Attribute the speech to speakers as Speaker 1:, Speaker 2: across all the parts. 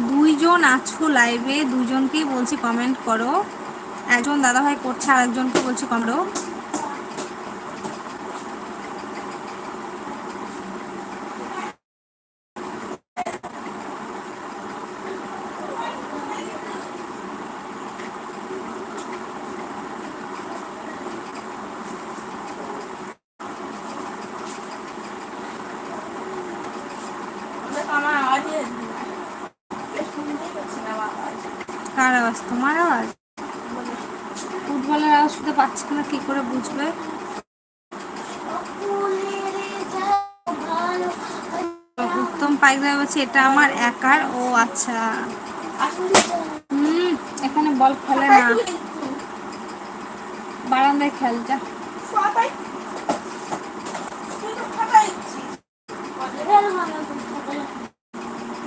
Speaker 1: দুইজন আছো লাইভে দুজনকেই বলছি কমেন্ট করো। একজন দাদাভাই করছে আর একজনকে বলছি কমেন্ট
Speaker 2: আমার না। শুনতেই পাচ্ছি না আমার আওয়াজ।
Speaker 1: কার আওয়াজ? তোমার আওয়াজ? ফুটবলের আওয়াজ শুধু পাচ্ছি না, কি করে বুঝবে? উত্তম পাইকরা বলছে, এটা আমার একার। ও আচ্ছা। হুম, এখানে বল খেলে না। বারান্দায় খেল যা
Speaker 2: সবাই তুই তো ফাটাই দিচ্ছিস।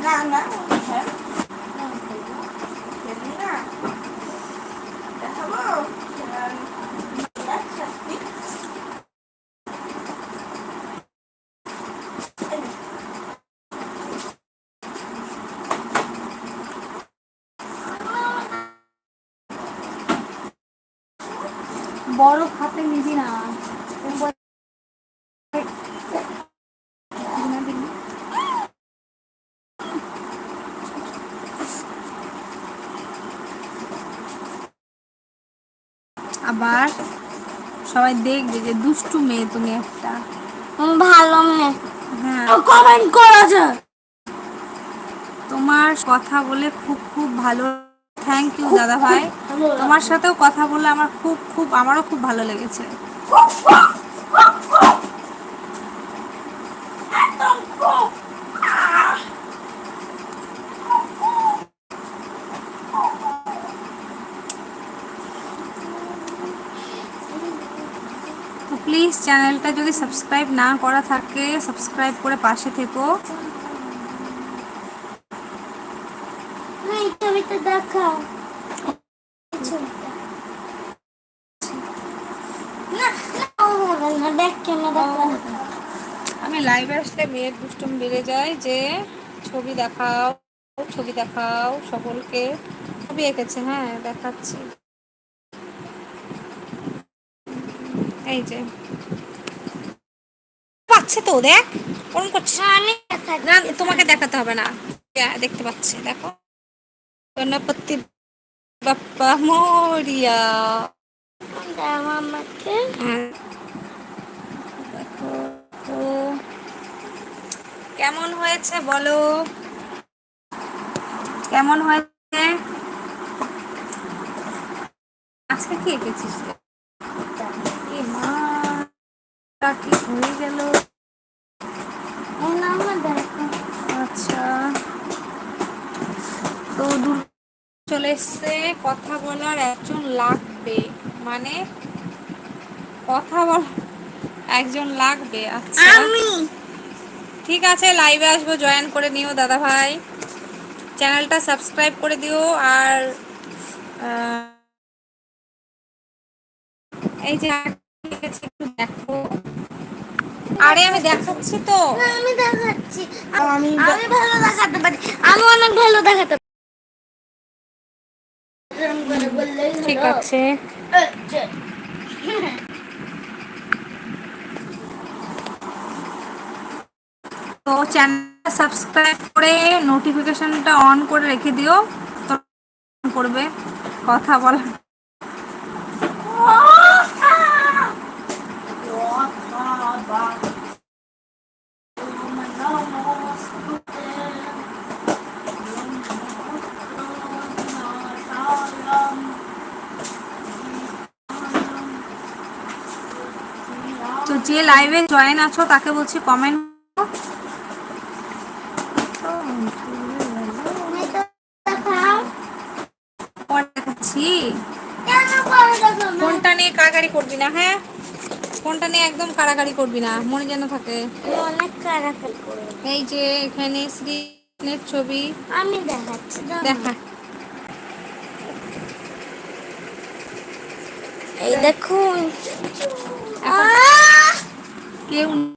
Speaker 2: না না হ্যাঁ খেলবি না দেখাবো আচ্ছা, ঠিক।
Speaker 1: বড় হাতে নিবি না। আবার সবাই দেখবে যে দুষ্টু মেয়ে তুমি একটা।
Speaker 3: ভালো মেয়ে।
Speaker 1: হ্যাঁ।
Speaker 3: কমেন্ট করা যায়
Speaker 1: তোমার কথা বলে খুব খুব ভালো থ্যাংক ইউ দাদা ভাই তোমার সাথেও কথা বলে আমার খুব খুব, আমারও খুব ভালো লেগেছে। প্লিজ চ্যানেলটা যদি সাবস্ক্রাইব না করা থাকে সাবস্ক্রাইব করে পাশে থেকো
Speaker 3: এই ছবিটা দেখাও।
Speaker 1: আমি লাইভে আসলে মেয়ের দুষ্টুম বেড়ে যায় যে ছবি দেখাও ছবি দেখাও সকলকে। ছবি এঁকেছে হ্যাঁ দেখাচ্ছি। এই যে। পাচ্ছে তো দেখ কোন করছে।
Speaker 3: হ্যাঁ।
Speaker 1: না তোমাকে দেখাতে হবে না। দেখতে পাচ্ছি দেখো। গণপতি বাপ্পা মরিয়া।
Speaker 3: আমাকে।
Speaker 1: হ্যাঁ। কেমন হয়েছে বলো? কেমন হয়েছে? আজকে কি এঁকেছিস? এ মা কি হয়ে গেল? চলে এসছে কথা বলার একজন লাগবে। মানে কথা বল একজন লাগবে আচ্ছা।
Speaker 3: আমি।
Speaker 1: ঠিক আছে লাইভে আসব জয়েন করে নিও দাদা ভাই চ্যানেলটা সাবস্ক্রাইব করে দিও আর এই যে একটু দেখো। আরে আমি দেখাচ্ছি তো।
Speaker 3: আমি দেখাচ্ছি।
Speaker 2: আমি
Speaker 3: আমি ভালো দেখাতে পারি। আমি অনেক ভালো দেখাতে পারি এরম করে
Speaker 1: আছে
Speaker 3: আচ্ছা।
Speaker 1: তো চ্যানেল সাবস্ক্রাইব করে নোটিফিকেশনটা অন করে রেখে দিও। করবে। কথা বলা তো যে লাইভে জয়েন আছো তাকে বলছি কমেন্ট? ফোনটা নিয়ে কারাগারি করবি না হ্যাঁ? ফোনটা নিয়ে একদম কারাগারি করবি না মনে যেন থাকে।
Speaker 3: কারাকারি
Speaker 1: এই যে এখানে শ্রীনের ছবি।
Speaker 3: আমি দেখাচ্ছি
Speaker 1: দেখা।
Speaker 3: এই দেখুন।
Speaker 1: 给
Speaker 3: 我